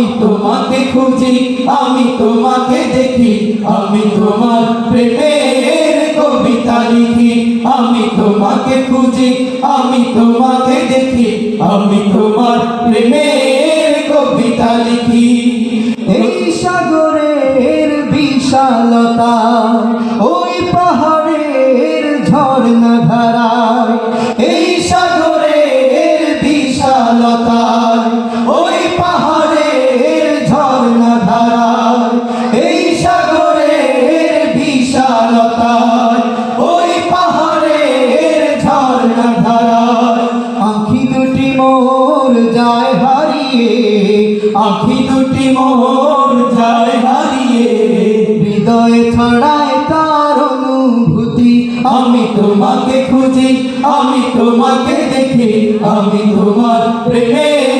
আমি তোমাকে খুঁজি, আমি তোমাকে দেখি, আমি তোমার প্রেমের কবিতা লিখি, আমি তোমাকে খুঁজি, আমি তোমাকে দেখি, আমি তোমার প্রেমের কবিতা লিখি। এই সাগরের বিশালতা, ওই পাহাড়ের ঝর্ণা ধারায়, এই সাগরের ধারায়, এই সাগরের বিশালতায়, ওই পাহাড়ের ঝর্ণা ধারায়, আঁখি দুটি যায় হারিয়ে, আঁখি দুটি মোর যায় হারিয়ে, হৃদয়ে ছড়ায় তার অনুভূতি, আমি তোমাকে খুঁজি, আমি তোমাকে দেখি, আমি তোমার প্রেমের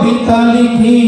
কবিতা লিখি।